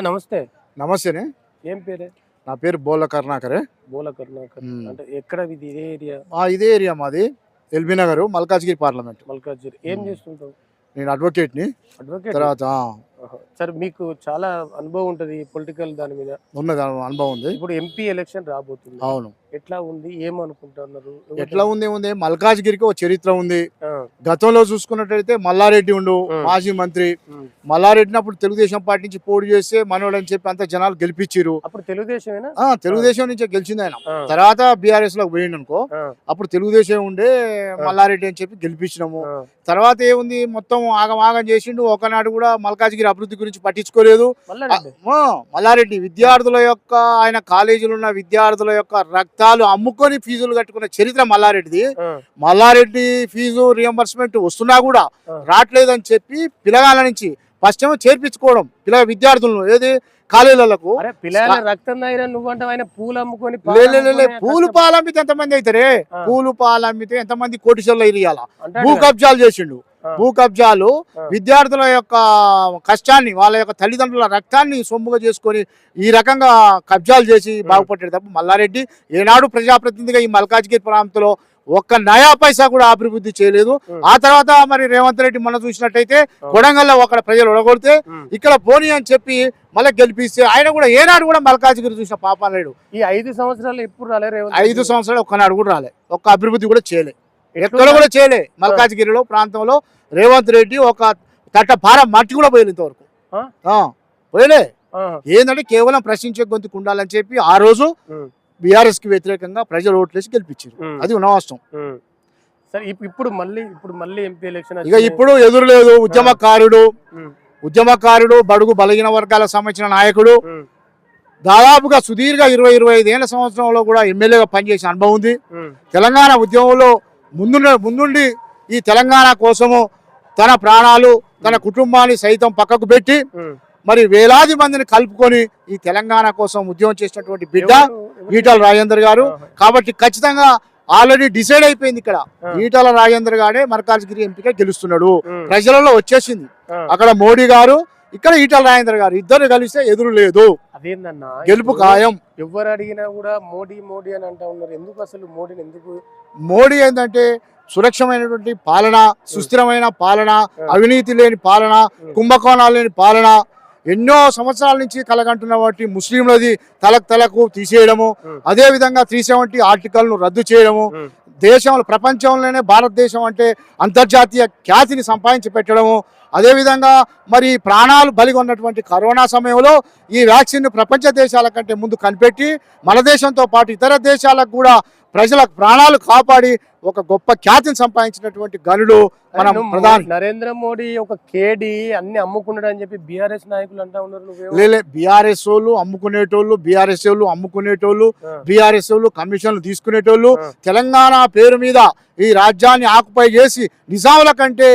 నమస్తే. నమస్తేనే. ఏం పేరే? నా పేరు బోల కరుణాకరే. బోల కరుణాకర్. మ్మ్. అంటే ఎక్కడ ఇది? ఇదే ఏరియా? ఆ, ఇదే ఏరియా మాది. LB Nagar Malkajgiri parliament. Malkajgiri. ఏం మ్మ్. చేస్తుంటావు? నేను అడ్వకేట్ని. అడ్వకేట్? తర్వాత ఆ, సరే మీకు చాలా అనుభవం ఉంటది పొలిటికల్ దాని మీద. ఉన్నది అను- అనుభవం ఉంది. ఇప్పుడు ఎంపీ ఎలక్షన్ రాబోతుంది. అవును. ఎట్లా ఉంది? ఏమనుకుంటున్నారు ఎట్లా ఉంది ఉంది మల్కాజ్గిరికి ఒక చరిత్ర ఉంది. గతంలో చూసుకున్నట్టయితే మల్లారెడ్డి ఉండు. మాజీ మంత్రి. మల్లారెడ్డిని అప్పుడు తెలుగుదేశం పార్టీ నుంచి పోటీ చేస్తే మనోడని చెప్పి అంత జనాలు గెలిపించారు అప్పుడు తెలుగుదేశమేనా? ఆ తెలుగుదేశం నుంచే గెలిచింది ఆయన. తర్వాత బీఆర్ఎస్లోకి పోయిండు అనుకో అప్పుడు తెలుగుదేశం ఉండే మల్లారెడ్డి అని చెప్పి గెలిపించినాము. తర్వాత ఏముంది? మొత్తం ఆగం ఆగం చేసిండు. ఒకనాడు కూడా మల్కాజ్గిరి అభివృద్ధి గురించి పట్టించుకోలేదు మల్లారెడ్డి విద్యార్థుల యొక్క ఆయన కాలేజీలో ఉన్న విద్యార్థుల యొక్క రక్తాలు అమ్ముకొని ఫీజులు కట్టుకున్న చరిత్ర మల్లారెడ్డిది మల్లారెడ్డి ఫీజు రియంబర్స్మెంట్ వస్తున్నా కూడా. రావట్లేదని చెప్పి పిల్లగాళ్ళ నుంచి ఫస్ట్ ఏమో చేర్పించుకోవడం పిల్ల విద్యార్థులను ఏది కాలేజీలకు పిల్లల పూలు పాలు అమ్మితే ఎంతమంది అవుతారే. పూలు పాలు అమ్మితే ఎంతమంది కోటిసల్లో ఇరియాల భూ. కబ్జాలు చేసిండు. భూ కబ్జాలు. విద్యార్థుల యొక్క కష్టాన్ని వాళ్ళ యొక్క తల్లిదండ్రుల రక్తాన్ని సొమ్ముగా చేసుకొని ఈ రకంగా కబ్జాలు చేసి బాగుపడ్డాడు తప్ప మల్లారెడ్డి ఏనాడు ప్రజాప్రతినిధిగా ఈ మల్కాజ్గిరి ప్రాంతంలో ఒక్క నయా పైసా కూడా అభివృద్ధి చేయలేదు. ఆ తర్వాత మరి రేవంత్ రెడ్డి మొన్న చూసినట్టయితే కొడంగల్లో అక్కడ ప్రజలు ఒడగొడితే ఉమ్. ఇక్కడ పోనీ అని చెప్పి మళ్ళీ గెలిపిస్తే ఆయన కూడా ఏనాడు కూడా మల్కాజ్గిరి చూసిన పాపం లేడు ఈ ఐదు సంవత్సరాలు ఎప్పుడు రాలే రేవంత్ ఐదు? సంవత్సరాలు ఒక్కనాడు కూడా రాలే ఒక్క అభివృద్ధి కూడా చేయలే ఎక్కడ? కూడా చేయలే మల్కాజ్గిరిలో ప్రాంతంలో. రేవంత్ రెడ్డి ఒక తట్ట భారం మట్టి కూడా పోయలేదు ఇంతవరకు. పోయలే. ఏంటంటే కేవలం ప్రశ్నించే గొంతుకు ఉండాలని చెప్పి ఆ రోజు బీఆర్ఎస్కి వ్యతిరేకంగా ప్రజలు ఓట్లేసి గెలిపించారు. అది ఇప్- ఇప్పుడు మళ్ళీ ఇప్పుడు మళ్ళీ ఎంపీ ఎలక్షన్ ఇక. ఇప్పుడు ఎదురు లేదు. ఉద్యమకారుడు ఉద్యమకారుడు బడుగు బలహీన వర్గాలకు సంబంధించిన నాయకుడు. దాదాపుగా సుదీర్ఘ ఇరవై ఇరవై ఐదు ఏళ్ళ సంవత్సరంలో కూడా ఎమ్మెల్యేగా పనిచేసిన అనుభవం ఉంది. తెలంగాణ ఉద్యమంలో ముందు ముందుండి ఈ తెలంగాణ కోసము తన ప్రాణాలు తన కుటుంబాన్ని సైతం పక్కకు పెట్టి. మరి వేలాది మందిని కలుపుకొని ఈ తెలంగాణ కోసం ఉద్యమం చేసినటువంటి బిడ్డ? ఈటల రాజేందర్ గారు. కాబట్టి ఖచ్చితంగా ఆల్రెడీ డిసైడ్ అయిపోయింది ఇక్కడ. ఈటల రాజేందర్ గారే మరకాజ్గిరి ఎంపిక గెలుస్తున్నాడు ప్రజలలో వచ్చేసింది. అక్కడ మోడీ గారు ఇక్కడ ఈటల రాజేందర్ గారు ఇద్దరు కలిస్తే ఎదురు లేదు అదేందన్నా గెలుపు ఖాయం ఎవరు అడిగినా కూడా మోడీ మోడీ అని అంటా ఉన్నారు ఎందుకు అసలు మోడీని ఎందుకు మోడీ ఏంటంటే సురక్షమైనటువంటి పాలన సుస్థిరమైన పాలన. అవినీతి లేని పాలన. కుంభకోణాలు లేని పాలన ఎన్నో సంవత్సరాల నుంచి కలగంటున్న వాటి ముస్లింలది తలకు తలకు తీసేయడము. అదే విధంగా త్రీ సెవెంటీ ఆర్టికల్ను రద్దు చేయడము దేశంలో ప్రపంచంలోనే భారతదేశం అంటే అంతర్జాతీయ ఖ్యాతిని సంపాదించి పెట్టడము అదేవిధంగా మరి ప్రాణాలు బలిగొన్నటువంటి కరోనా సమయంలో ఈ వ్యాక్సిన్ ప్రపంచ దేశాల కంటే ముందు కనిపెట్టి మన దేశంతో పాటు ఇతర దేశాలకు కూడా ప్రజల ప్రాణాలు కాపాడి ఒక గొప్ప ఖ్యాతిని సంపాదించినటువంటి గనుడు మనం ప్రధాని. నరేంద్ర మోడీ ఒక కేడి అన్ని అమ్ముకున్నాడు అని చెప్పి బీఆర్ఎస్ నాయకులు అంటా ఉన్నారు లేలే బీఆర్ఎస్ వాళ్ళు అమ్ముకునేటోళ్ళు బీఆర్ఎస్ వాళ్ళు అమ్ముకునేటోళ్ళు బీఆర్ఎస్ వాళ్ళు కమిషన్లు తీసుకునేటోళ్ళు. తెలంగాణ పేరు మీద ఈ రాజ్యాన్ని ఆకుపై చేసి నిజాముల కంటే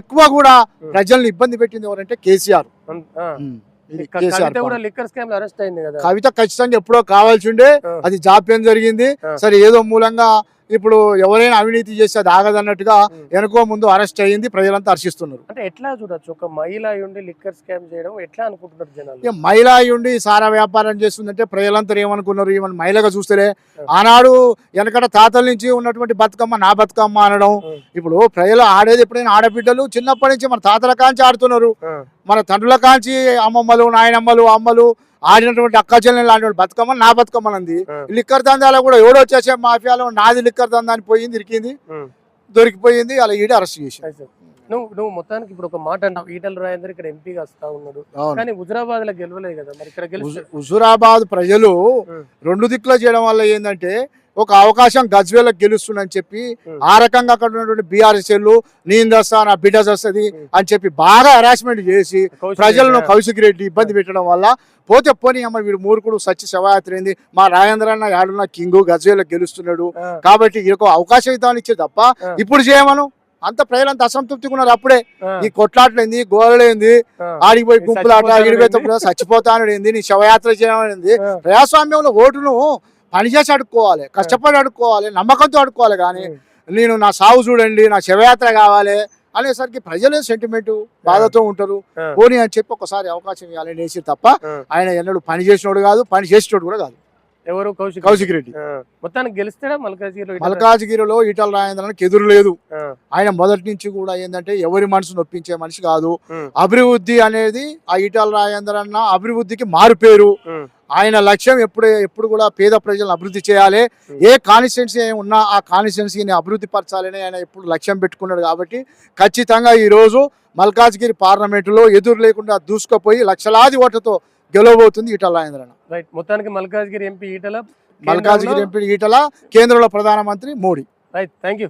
ఎక్కువ కూడా ప్రజల్ని ఇబ్బంది పెట్టింది ఎవరంటే కేసీఆర్ కవిత కూడా పాలన. లిక్కర్ స్కామ్ అరెస్ట్ అయింది కదా కవిత ఖచ్చితంగా ఎప్పుడో కావాల్సి ఉండే. అది జాప్యం జరిగింది. సరే ఏదో మూలంగా ఇప్పుడు ఎవరైనా అవినీతి చేస్తే అది ఆగదన్నట్టుగా. వెనుకో ముందు అరెస్ట్ అయ్యింది ప్రజలంతా హర్షిస్తున్నారు. అంటే ఎట్లా చూడొచ్చు? ఒక మహిళ ఉండి లిక్కర్ స్కామ్ చేయడం ఎట్లా అనుకుంటున్నారు జనాలు? మహిళ ఉండి సారా వ్యాపారం చేస్తుందంటే ప్రజలంతా ఏమనుకున్నారు? ఈమెను మహిళగా చూస్తేనే ఆనాడు వెనకట తాతల నుంచి ఉన్నటువంటి బతుకమ్మ నా బతుకమ్మ అనడం. ఇప్పుడు ప్రజలు ఆడేది ఎప్పుడైనా ఆడబిడ్డలు చిన్నప్పటి నుంచి మన తాతల కాంచి ఆడుతున్నారు. మన తండ్రుల కాంచి అమ్మమ్మలు నాయనమ్మలు అమ్మలు ఆడినటువంటి అక్క చెల్లెలు ఆడినటువంటి బతుకమ్మ నా బతుకమ్మనంది. లిక్కర్ దందాలో కూడా ఎవడో వచ్చేసే మాఫియాలో నాది లిక్కర్ దందా అని పోయింది ఇరికింది. దొరికిపోయింది అలా ఈడ అరెస్ట్ చేసి నువ్వు నువ్వు మొత్తానికి ఇప్పుడు ఒక మాట అన్నావు ఈటల రాజేందర్ ఇక్కడ ఎంపీగా వస్తా ఉన్నాడు కానీ హుజరాబాద్లో గెలవలేదు కదా మరి ఇక్కడ హుజురాబాద్ ప్రజలు. రెండు దిక్కులు చేయడం వల్ల ఏంటంటే ఒక అవకాశం గజ్వేలకు గెలుస్తుందని చెప్పి. ఆ రకంగా అక్కడ ఉన్నటువంటి బీఆర్ఎస్ఎల్ నేను తెస్తా నా బిడ్డ వస్తుంది. అని చెప్పి బాగా హరాస్మెంట్ చేసి ప్రజలను కౌశిక్ రెడ్డి ఇబ్బంది పెట్టడం వల్ల పోతే పోనీ అమ్మ వీడు మూర్ఖుడు సత్య శవయాత్ర ఏంది మా రాజేంద్ర అన్న యాడున్న కింగ్ గజ్వేలకు గెలుస్తున్నాడు కాబట్టి ఈ యొక్క అవకాశం ఇద్దామని ఇచ్చే తప్ప. ఇప్పుడు చేయమను అంత ప్రజలంతా అసంతృప్తిగా ఉన్నారు. అప్పుడే ఈ కొట్లాట్లేంది గోడలేంది ఆ, ఆడికి పోయి గుంపులాట చచ్చిపోతాడు ఇడిపోయేటప్పుడు చచ్చిపోతాను ఏంది నీ శవయాత్ర చేయడం ప్రజాస్వామ్యంలో ఓటును పనిచేసి అడుక్కోవాలి కష్టపడి అడుక్కోవాలి నమ్మకంతో అడుక్కోవాలి కానీ నేను నా సాగు చూడండి నా శవయాత్ర కావాలి అనేసరికి ప్రజలే సెంటిమెంట్ బాధతో ఉంటారు. పోనీ అని చెప్పి ఒకసారి అవకాశం ఇవ్వాలని వేసి తప్ప. ఆయన ఎన్నడూ పని చేసినోడు కాదు పని చేసినోడు కూడా కాదు. ఎవరు కౌశిక్ కౌశిక్ రెడ్డి. మొత్తానికి గెలిస్తాడా మల్కాజ్గిరిలో ఈటల? మల్కాజ్గిరిలో ఈటల రాజేంద్రానికి ఎదురు లేదు. ఆయన మొదటి నుంచి కూడా ఏంటంటే ఎవరి మనసు నొప్పించే మనిషి కాదు. అభివృద్ధి అనేది ఆ ఈటల రాజేంద్ర అన్న అభివృద్ధికి మారుపేరు. ఆయన లక్ష్యం ఎప్పుడు ఎప్పుడు కూడా పేద ప్రజలను అభివృద్ధి చేయాలి. ఏ కాన్స్టిట్యున్సీ ఉన్నా ఆ కాన్స్టిట్యున్సీని అభివృద్ధి పరచాలని ఆయన ఎప్పుడు లక్ష్యం పెట్టుకున్నాడు కాబట్టి ఖచ్చితంగా ఈ రోజు మల్కాజ్గిరి పార్లమెంటులో ఎదురు లేకుండా దూసుకుపోయి లక్షలాది ఓట్లతో గెలవబోతుంది ఈటల రాజేంద్ర. రైట్ మొత్తానికి మల్కాజ్గిరి ఎంపీ ఈటల మల్కాజ్గిరి ఎంపీ ఈటల కేంద్రంలో ప్రధానమంత్రి మోడీ. Right thank you